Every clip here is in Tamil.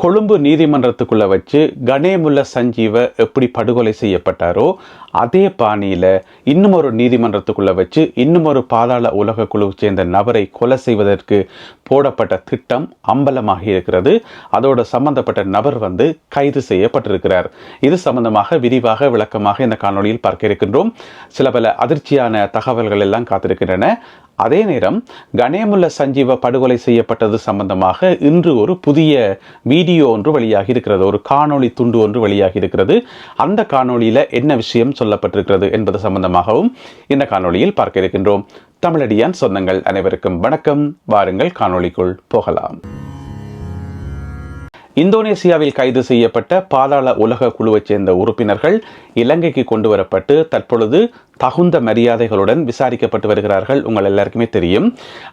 கொழும்பு நீதிமன்றத்துக்குள்ளே வச்சு கணேமுல்ல சஞ்சீவை எப்படி படுகொலை செய்யப்பட்டாரோ அதே பாணியில் இன்னும் ஒரு நீதிமன்றத்துக்குள்ளே வச்சு இன்னும் ஒரு பாதாள உலக குழுவை சேர்ந்த நபரை கொலை செய்வதற்கு போடப்பட்ட திட்டம் அம்பலமாகி இருக்கிறது. அதோட சம்பந்தப்பட்ட நபர் வந்து கைது செய்யப்பட்டிருக்கிறார். இது சம்பந்தமாக விரிவாக விளக்கமாக இந்த காணொளியில் பார்க்க இருக்கின்றோம். சில பல அதிர்ச்சியான தகவல்கள் எல்லாம் காத்திருக்கின்றன. அதே நேரம் கணேமுல்ல சஞ்சீவ படுகொலை செய்யப்பட்டது சம்பந்தமாக இன்று ஒரு புதிய வீடியோ ஒன்று வெளியாகி இருக்கிறது. ஒரு காணொளி துண்டு ஒன்று வெளியாகி இருக்கிறது. அந்த காணொளியில என்ன விஷயம் சொல்லப்பட்டிருக்கிறது என்பது சம்பந்தமாகவும் இந்த காணொளியில் பார்க்க இருக்கின்றோம். தமிழடியான் சொந்தங்கள் அனைவருக்கும் வணக்கம். வாருங்கள் காணொளிக்குள் போகலாம். இந்தோனேசியாவில் கைது செய்யப்பட்ட பாதாள உலக குழுவைச் சேர்ந்த உறுப்பினர்கள் இலங்கைக்கு கொண்டு வரப்பட்டு தற்பொழுது தகுந்த மரியாதைகளுடன் விசாரிக்கப்பட்டு வருகிறார்கள். உங்கள் எல்லாருக்குமே தெரியும்.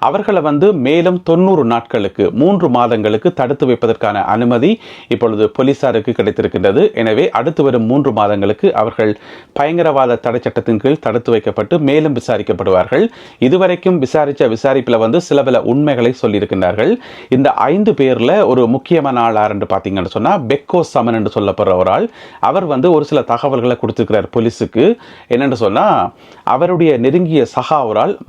அவர்களை வந்து மேலும் தொண்ணூறு நாட்களுக்கு மூன்று மாதங்களுக்கு தடுத்து வைப்பதற்கான அனுமதி இப்பொழுது போலீசாருக்கு கிடைத்திருக்கின்றது. எனவே அடுத்து வரும் மூன்று மாதங்களுக்கு அவர்கள் பயங்கரவாத தடை சட்டத்தின் கீழ் தடுத்து வைக்கப்பட்டு மேலும் விசாரிக்கப்படுவார்கள். இதுவரைக்கும் விசாரித்த விசாரிப்பில் வந்து சில பல உண்மைகளை சொல்லியிருக்கின்றார்கள். இந்த ஐந்து பேரில் ஒரு முக்கியமான ஆள் யார் பார்த்தீங்கன்னு சொன்னால் பெக்கோ சமன் என்று சொல்லப்படுற ஒரு ஆள். அவர் வந்து ஒரு சில தகவல்களை கொடுத்துருக்கிறார் போலீஸுக்கு. என்னென்னு சொன்னால் அவருடைய நெருங்கிய சகா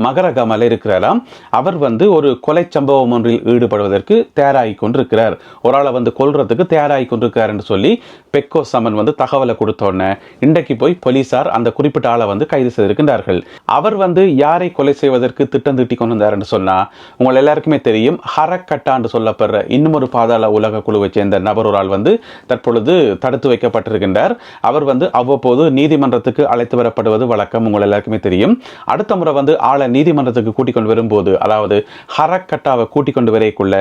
மகரகமல் இருக்கிறாராம். அவர் வந்து ஒரு கொலை சம்பவம் ஒன்றில் ஈடுபடுவதற்கு தயாராகி கொண்டிருக்கிறார். ஒரு ஆளை வந்து கொல்றதுக்கு தயாராகி கொண்டிருக்கிறார் என்று சொல்லி பெக்கோ சமன் வந்து தகவலை கொடுத்தோன்னே இன்றைக்கு போய் போலீசார் அந்த குறிப்பிட்ட ஆளை வந்து கைது செய்திருக்கின்றார்கள். அவர் வந்து யாரை கொலை செய்வதற்கு திட்டம் தீட்டி கொண்டு வந்தார் என்று சொன்னால் உங்கள் எல்லாருக்குமே தெரியும் ஹரக்கட்டா என்று சொல்லப்படுற இன்னும் ஒரு பாதாள உலக குழுவை சேர்ந்த நபர் ஒரு ஆள் வந்து தற்பொழுது தடுத்து வைக்கப்பட்டிருக்கின்றார். அவர் வந்து அவ்வப்போது நீதிமன்றத்துக்கு அழைத்து வரப்படுவது வழக்கம். உங்கள் எல்லாருக்குமே தெரியும். அடுத்த முறை வந்து ஆளை நீதிமன்றத்துக்கு கூட்டிக் கொண்டு வரும்போது அதாவது ஹரக்கட்டாவை கூட்டிக் கொண்டு வரைக்குள்ள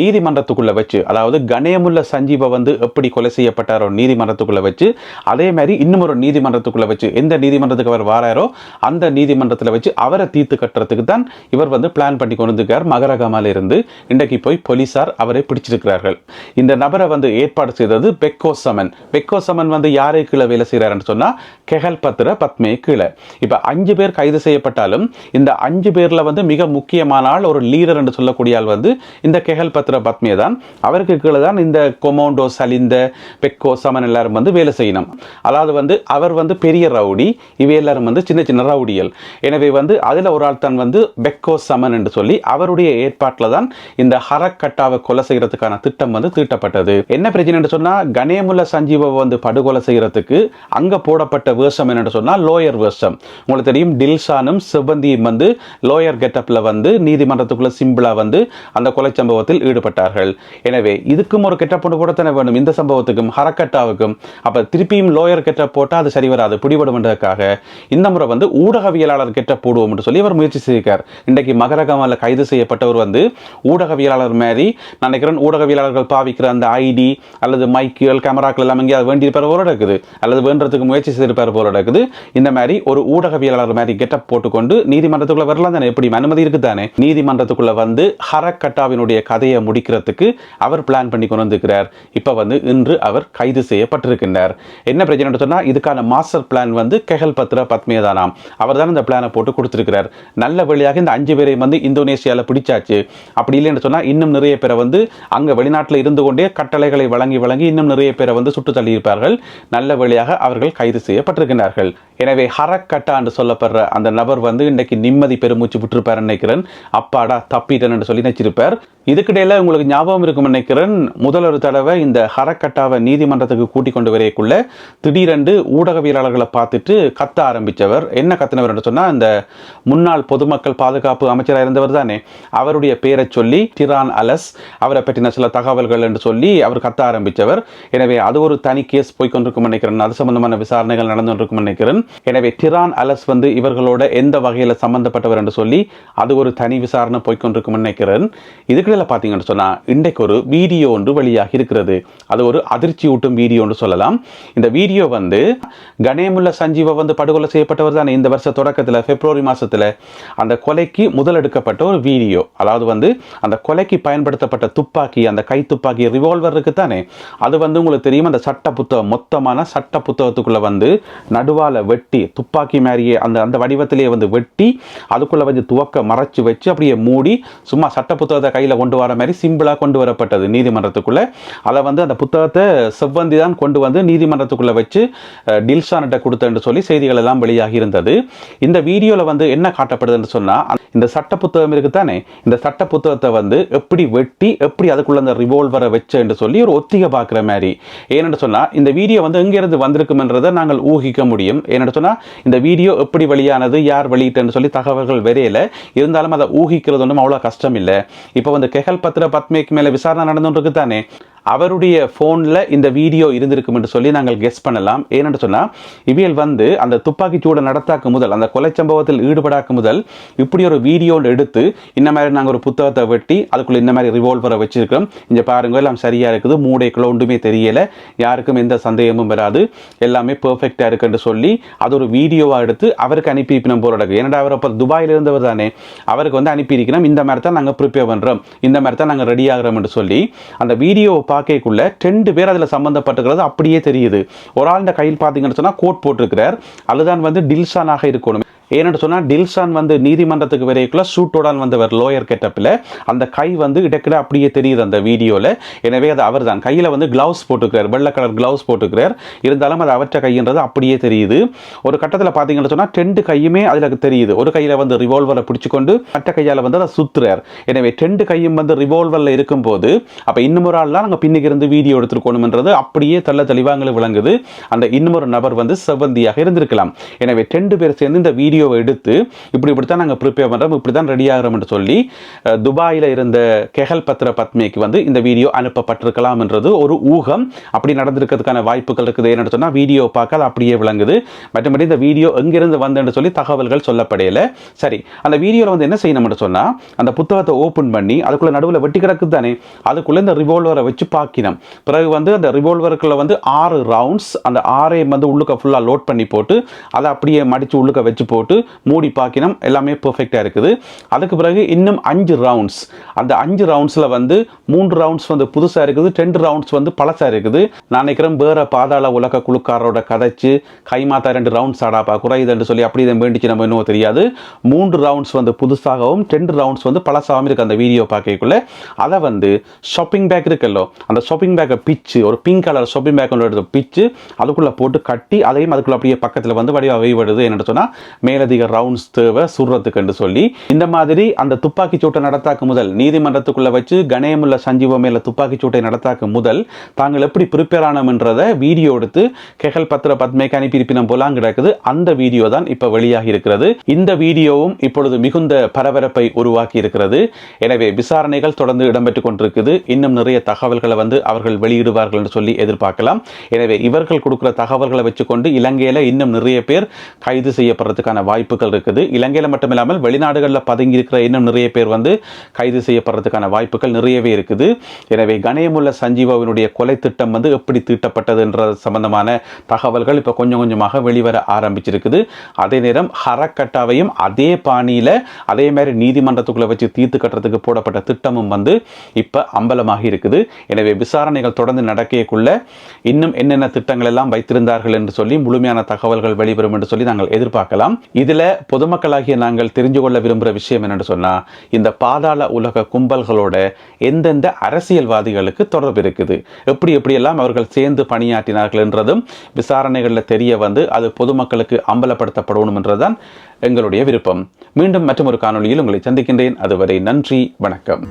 நீதிமன்றத்துக்குள்ளே வச்சு அதாவது கணேமுல்ல சஞ்சீவை வந்து எப்படி கொலை செய்யப்பட்டாரோ நீதிமன்றத்துக்குள்ள வச்சு அதே மாதிரி இன்னும் ஒரு நீதிமன்றத்துக்குள்ள வச்சு எந்த நீதிமன்றத்துக்கு அவர் வாராரோ அந்த நீதிமன்றத்தில் வச்சு அவரை தீர்த்து கட்டுறதுக்கு தான் இவர் வந்து பிளான் பண்ணி கொண்டு வந்திருக்கார். மகரகமால இருந்து இன்றைக்கு போய் போலீசார் அவரை பிடிச்சிருக்கிறார்கள். இந்த நபரை வந்து ஏற்பாடு செய்தது பெக்கோ சமன் பெக்கோ சமன் வந்து யாரை கீழே வேலை செய்கிறாருன்னு சொன்னால் கெகல் பத்திர பத்மே கீழே. இப்போ அஞ்சு பேர் கைது செய்யப்பட்டாலும் இந்த அஞ்சு பேரில் வந்து மிக முக்கியமான ஆள் ஒரு லீடர் என்று சொல்லக்கூடிய ஆள் வந்து இந்த கெஹல் பத்ர பத்மே தான். அவருக்கு கீழே தான் இந்த கொமோண்டோ சலிந்த பெக்கோ சமன் எல்லாரும் வந்து வேலை செய்யணும். அதாவது வந்து அவர் வந்து பெரிய ரவுடி இவை எல்லாரும் வந்து சின்ன சின்ன ரவுடிகள். எனவே வந்து அதில் ஒரு ஆள் தான் வந்து பெக்கோ சமன் என்று சொல்லி அவருடைய ஏற்பாட்டில் தான் இந்த ஹரக்கட்டாவை கொலை செய்கிறதுக்கான திட்டம் வந்து தீட்டப்பட்டது. என்ன பிரச்சனை சொன்னால் கணேமுல்ல சஞ்சீவை வந்து படுகொலை செய்கிறதுக்கு அங்கே போடப்பட்ட வேஷம் என்னென்னு சொன்னால் லோயர் வேஷம். உங்களுக்கு தெரியும் டில்ஷானும் செவ்வந்தியும் வந்து லோயர் கெட்டப்பில் வந்து நீதிமன்றத்துக்குள்ள சிம்பிளாக வந்து அந்த கொலை சம்பவத்தில் ஈடுபட்டார்கள். எனவே இதுக்கும் ஒரு கெட்டப் ஒன்று போடத்தானே வேணும். இந்த சம்பவத்துக்கும் ஹரக்கட்டாவுக்கும் அப்போ திருப்பியும் லோயர் கெட்டப் போட்டால் அது சரி வராது பிடிபடும் என்றதுக்காக இந்த முறை வந்து ஊடகவியலாளர் கெட்டப் போடுவோம் என்று சொல்லி அவர் முயற்சி செய்திருக்கார். இன்றைக்கு மகரகமால கைது செய்யப்பட்டவர் வந்து ஊடகவியலாளர் மாதிரி நான் நினைக்கிறேன் ஊடகவியலாளர்கள் பாவிக்கிற அந்த ஐடி அல்லது மைக்குகள் கேமராக்கள் எல்லாம் எங்கேயாவது வேண்டியிருப்பார் போல இருக்குது. அல்லது வேண்டதுக்கு முயற்சி செய்திருப்பார் போல இருக்குது. இந்த மாதிரி ஒரு ஊடகவியலாளர் மாதிரி கெட்டப் போட்டுக்கொண்டு நீதிமன்றத்துக்குள்ள வரலாம் தானே? எப்படி அனுமதி இருக்குதானே நீதிமன்றத்துக்குள்ள வந்து ஹரக்கட்டாவினுடைய கதையை முடிக்கிறதுக்கு அவர் பிளான் பண்ணி கொண்டு வந்திருக்கிறார். இப்போ வந்து இன்று அவர் கைது செய்யப்பட்டிருக்கின்றார். என்ன பிரச்சனை சொன்னா இதுக்கான மாஸ்டர் பிளான் வந்து கெஹல் பத்ர பத்மேதானாம் அவர் தான் இந்த பிளானை போட்டு கொடுத்திருக்கிறார். நல்ல வழியாக இந்த அஞ்சு பேரை வந்து இந்தோனேஷியாவில் பிடிச்சாச்சு. அப்படி இல்லைன்னு சொன்னால் இன்னும் நிறைய பேரை வந்து அங்கே வெளிநாட்டில் இருந்து கொண்டே கட்டளைகளை வழங்கி வழங்கி இன்னும் நிறைய பேரை வந்து சுட்டு தள்ளியிருப்பார்கள். நல்ல வழியாக அவர்கள் கைது செய்யப்பட்டிருக்கிறார்கள் எனவே ஹர ஹரக்கட்டா என்று சொல்லப்படுற அந்த நபர் வந்து இன்றைக்கு நிம்மதி பெருமூச்சு விட்டுருப்பார் நினைக்கிறேன். அப்பாடா தப்பிட்டேன் என்று சொல்லி நினைச்சிருப்பார். இதுக்கிடையில் உங்களுக்கு ஞாபகம் இருக்கும் நினைக்கிறேன். முதல் ஒரு தடவை இந்த ஹரக்கட்டாவை நீதிமன்றத்துக்கு கூட்டிக் கொண்டு வரையக்குள்ள திடீரென்று ஊடகவியலாளர்களை பார்த்துட்டு கத்த ஆரம்பித்தவர் என்ன கத்தினவர் என்று சொன்னா இந்த முன்னாள் பொதுமக்கள் பாதுகாப்பு அமைச்சராக இருந்தவர் தானே. அவருடைய பேரை சொல்லி டிரான் அலஸ் அவரை பற்றின சில தகவல்கள் என்று சொல்லி அவர் கத்த ஆரம்பித்தவர் எனவே அது ஒரு தனி கேஸ் போய்கொண்டிருக்கும் நினைக்கிறேன். அது சம்பந்தமான விசாரணைகள் நடந்து கொண்டிருக்கும் நினைக்கிறேன். எனவே கிரான் அலஸ் வந்து இவர்களோட எந்த வகையில் சம்மந்தப்பட்டவர் என்று சொல்லி அது ஒரு தனி விசாரணை போய்கொண்டிருக்கும் நினைக்கிறேன். இதுக்குள்ள பார்த்தீங்கன்னு சொன்னால் இன்றைக்கு ஒரு வீடியோ ஒன்று வெளியாகி இருக்கிறது. அது ஒரு அதிர்ச்சி ஊட்டும் வீடியோ என்று சொல்லலாம். இந்த வீடியோ வந்து கணேமுல்ல சஞ்சீவ வந்து படுகொலை செய்யப்பட்டவர் தான். இந்த வருஷ தொடக்கத்தில் பிப்ரவரி மாதத்தில் அந்த கொலைக்கு முதலெடுக்கப்பட்ட ஒரு வீடியோ. அதாவது வந்து அந்த கொலைக்கு பயன்படுத்தப்பட்ட துப்பாக்கி அந்த கை துப்பாக்கி ரிவால்வர் இருக்கு தானே. அது வந்து உங்களுக்கு தெரியும் அந்த சட்ட புத்தகம் மொத்தமான சட்ட புத்தகத்துக்குள்ளே வந்து நடுவால் வெட்டி துப்பாக்கி துப்பாக்கி மாதிரியே அந்த அந்த வடிவத்திலேயே வந்து வெட்டி அதுக்குள்ளே வந்து துவக்க மறைச்சு வச்சு அப்படியே மூடி சும்மா சட்ட புத்தகத்தை கையில் கொண்டு வர மாதிரி சிம்பிளாக கொண்டு வரப்பட்டது நீதிமன்றத்துக்குள்ளே. அதை வந்து அந்த புத்தகத்தை செவ்வந்தி தான் கொண்டு வந்து நீதிமன்றத்துக்குள்ளே வச்சு டில்ஷானிட்ட கொடுத்தேன்னு சொல்லி செய்திகள் எல்லாம் வெளியாகி இருந்தது. இந்த வீடியோவில் வந்து என்ன காட்டப்படுதுன்னு சொன்னால் இந்த சட்ட புத்தகம் இருக்குதானே? இந்த சட்ட புத்தகத்தை வந்து எப்படி வெட்டி எப்படி அதுக்குள்ள அந்த ரிவால்வரை வச்சேன்னு சொல்லி ஒரு ஒத்திகை பார்க்குற மாதிரி. ஏன்னு சொன்னால் இந்த வீடியோ வந்து எங்கேருந்து வந்திருக்கும்ன்றதை நாங்கள் ஊகிக்க முடியும். ஏன்னு சொன்னால் இந்த வீடியோ எப்படி வெளியானது யார் வெளியிட்டேன்னு சொல்லி தகவல்கள் வரையில இருந்தாலும் அதை ஊகிக்கிறது ஒன்றும் அவ்வளோ கஷ்டம் இல்லை இப்போ வந்து கெகல் பத்திர பத்மேக்கு மேலே விசாரணை நடந்துட்டு தானே அவருடைய ஃபோனில் இந்த வீடியோ இருந்திருக்கும் என்று சொல்லி நாங்கள் கெஸ் பண்ணலாம். ஏனென்று சொன்னால் இவியல் வந்து அந்த துப்பாக்கி நடத்தாக்கு முதல் அந்த கொலை சம்பவத்தில் ஈடுபடாக்கு முதல் இப்படி ஒரு வீடியோ எடுத்து இந்த மாதிரி நாங்கள் ஒரு புத்தகத்தை வெட்டி அதுக்குள்ளே இந்த மாதிரி ரிவால்வரை வச்சுருக்கோம் இங்கே பாருங்கள் எல்லாம் சரியாக இருக்குது. மூடைக்குள்ள ஒன்றுமே தெரியலை. யாருக்கும் எந்த சந்தேகமும் வராது. எல்லாமே பெர்ஃபெக்டாக இருக்குன்னு சொல்லி அது ஒரு வீடியோவாக எடுத்து அவருக்கு அனுப்பி வைக்கணும் போல ஏன்னா அவர் அப்போ துபாயில் இருந்தவர் தானே. அவருக்கு வந்து அனுப்பியிருக்கிறோம் இந்த மாதிரி தான் நாங்கள் ப்ரிப்பேர் பண்ணுறோம் இந்த மாதிரி தான் நாங்கள் ரெடி ஆகிறோம்னு சொல்லி அந்த வீடியோ பார்க்கக்குள்ள ரெண்டு பேர் அதில் சம்மந்தப்பட்டிருக்கிறது அப்படியே தெரியுது. ஒரு ஆளுடைய கையில் பார்த்தீங்கன்னு சொன்னால் கோட் போட்டிருக்கிறார். அதுதான் வந்து டில்ஷானாக இருக்கணும். ஏன்னு சொன்னால் டில்சான் வந்து நீதிமன்றத்துக்கு வரைக்குள்ள சூட்டோடான் வந்தவர் லோயர் கெட்டப்பில் அந்த கை வந்து இடக்கிட அப்படியே தெரியுது அந்த வீடியோவில் எனவே அது அவர் தான் கையில் வந்து கிளவுஸ் போட்டுக்கிறார். வெள்ளை கலர் கிளவுஸ் போட்டுக்கிறார். இருந்தாலும் அது அவற்ற கைன்றது அப்படியே தெரியுது. ஒரு கட்டத்தில் பார்த்தீங்கன்னு சொன்னால் ரெண்டு கையுமே அதில் தெரியுது. ஒரு கையில் வந்து ரிவால்வரை பிடிச்சிக்கொண்டு மற்ற கையால் வந்து அதை சுற்றுறார் எனவே ரெண்டு கையும் வந்து ரிவால்வரில் இருக்கும்போது அப்போ இன்னும் ஒரு ஆள்லாம் நாங்கள் பின்னுக்கு இருந்து வீடியோ எடுத்துருக்கணும்ன்றது அப்படியே தெள்ள தெளிவாங்களை விளங்குது. அந்த இன்னும் ஒரு நபர் வந்து செவ்வந்தியாக இருந்திருக்கலாம். எனவே ரெண்டு பேர் சேர்ந்து இந்த வீடியோ வீடியோவை எடுத்து இப்படி இப்படி தான் நாங்கள் ப்ரிப்பேர் பண்ணுறோம் இப்படி தான் ரெடி ஆகிறோம்னு சொல்லி துபாயில் இருந்த கெஹல் பத்ர பத்மிக்கு வந்து இந்த வீடியோ அனுப்பப்பட்டிருக்கலாம் என்றது ஒரு ஊகம். அப்படி நடந்திருக்கிறதுக்கான வாய்ப்புகள் இருக்குது என்னென்னு சொன்னால் வீடியோ பார்க்க அது அப்படியே விளங்குது. மற்றபடி இந்த வீடியோ எங்கிருந்து வந்தேன்னு சொல்லி தகவல்கள் சொல்லப்படையில. சரி அந்த வீடியோவில் வந்து என்ன செய்யணும்னு சொன்னால் அந்த புத்தகத்தை ஓப்பன் பண்ணி அதுக்குள்ளே நடுவில் வெட்டி கிடக்குது தானே அதுக்குள்ளே இந்த ரிவால்வரை வச்சு பார்க்கினோம் பிறகு வந்து அந்த ரிவால்வருக்குள்ள வந்து ஆறு ரவுண்ட்ஸ் அந்த ஆறையும் வந்து உள்ளுக்க ஃபுல்லாக லோட் பண்ணி போட்டு அதை அப்படியே மடித்து உள்ளுக்க வச்சு போட்டு மூடி பாக்கினம் எல்லாமே பர்ஃபெக்டாக இருக்குது. அதுக்கு பிறகு இன்னும் அஞ்சு ரவுண்ட்ஸ் அந்த அஞ்சு ரவுண்ட்ஸில் வந்து மூன்று ரவுண்ட்ஸ் வந்து புதுசாக இருக்குது ரெண்டு ரவுண்ட்ஸ் வந்து பழசாக இருக்குது. நான் நினைக்கிறேன் வேற பாதாள உலக குழுக்காரரோட கதைச்சு கைமாத்தா ரெண்டு ரவுண்ட்ஸ் ஆடாப்பா குறையுதுன்னு சொல்லி அப்படி இதை வேண்டிச்சு நம்ம இன்னும் தெரியாது. மூன்று ரவுண்ட்ஸ் வந்து புதுசாகவும் ரெண்டு ரவுண்ட்ஸ் வந்து பழசாகவும் இருக்குது அந்த வீடியோ பார்க்கக்குள்ளே அதை வந்து ஷாப்பிங் பேக் இருக்குல்லோ அந்த ஷாப்பிங் பேக்கை பிச்சு ஒரு பிங்க் கலர் ஷாப்பிங் பேக் எடுத்து பிச்சு அதுக்குள்ளே போட்டு கட்டி அதையும் அதுக்குள்ளே அப்படியே பக்கத்தில் வந்து வடிவாக வைவிடுது என்னென்னு சொன்னால் மேலதிக ரவுண்ட்ஸ் தேவை சுடுறதுக்குன்னு சொல்லி. இந்த மாதிரி அந்த துப்பாக்கி சூட்டை நடத்தாக்கு முதல் நீதிமன்றத்துக்குள்ள வச்சு கணேமுள்ள சஞ்சீவ மேல துப்பாக்கி சூட்டை நடத்தாக்கு முதல் தாங்கள் எப்படி ப்ரிப்பேர் ஆனோம்ன்றதை வீடியோ எடுத்து கெகல் பத்திர பத்மேக்கு அனுப்பியிருப்பினம் போலாம் கிடக்குது அந்த வீடியோ தான் இப்போ வெளியாகி இருக்கிறது. இந்த வீடியோவும் இப்பொழுது மிகுந்த பரபரப்பை உருவாக்கி இருக்கிறது. எனவே விசாரணைகள் தொடர்ந்து இடம்பெற்றுக் கொண்டிருக்குது. இன்னும் நிறைய தகவல்களை வந்து அவர்கள் வெளியிடுவார்கள் என்று சொல்லி எதிர்பார்க்கலாம். எனவே இவர்கள் கொடுக்குற தகவல்களை வச்சுக்கொண்டு இலங்கையில இன்னும் நிறைய பேர் கைது செய்யப்படுறதுக்கான வாய்ப்புகள் இருக்குது. இலங்கையில மட்டுமில்லாமல் வெளிநாடுகளில் பதுங்கி இருக்கிற இன்னும் நிறைய பேர் வந்து கைது செய்யப்படுறதுக்கான வாய்ப்புகள் நிறையவே இருக்குது. எனவே கணேமுள்ள சஞ்சீவாவினுடைய கொலை திட்டம் வந்து எப்படி தீட்டப்பட்டதுன்ற சம்பந்தமான தகவல்கள் இப்போ கொஞ்சம் கொஞ்சமாக வெளிவர ஆரம்பிச்சிருக்குது. அதே நேரம் ஹரக்கட்டாவையும் அதே பாணியில் அதே மாதிரி நீதிமன்றத்துக்குள்ளே வச்சு தீர்த்து கட்டுறதுக்கு போடப்பட்ட திட்டமும் வந்து இப்போ அம்பலமாக இருக்குது. எனவே விசாரணைகள் தொடர்ந்து நடக்கக்குள்ள இன்னும் என்னென்ன திட்டங்கள் எல்லாம் வைத்திருந்தார்கள் என்று சொல்லி முழுமையான தகவல்கள் வெளிவரும் என்று சொல்லி நாங்கள் எதிர்பார்க்கலாம். இதுல பொதுமக்களாகிய நாங்கள் தெரிஞ்சு கொள்ள விரும்புகிற விஷயம் என்னென்னு சொன்னால் இந்த பாதாள உலக கும்பல்களோட எந்தெந்த அரசியல்வாதிகளுக்கு தொடர்பு இருக்குது? எப்படி எப்படியெல்லாம் அவர்கள் சேர்ந்து பணியாற்றினார்கள் என்றதும் விசாரணைகளில் தெரிய வந்து அது பொதுமக்களுக்கு அம்பலப்படுத்தப்படணும் என்றுதான் எங்களுடைய விருப்பம். மீண்டும் மற்றொரு காணொலியில் உங்களை சந்திக்கின்றேன். அதுவரை நன்றி வணக்கம்.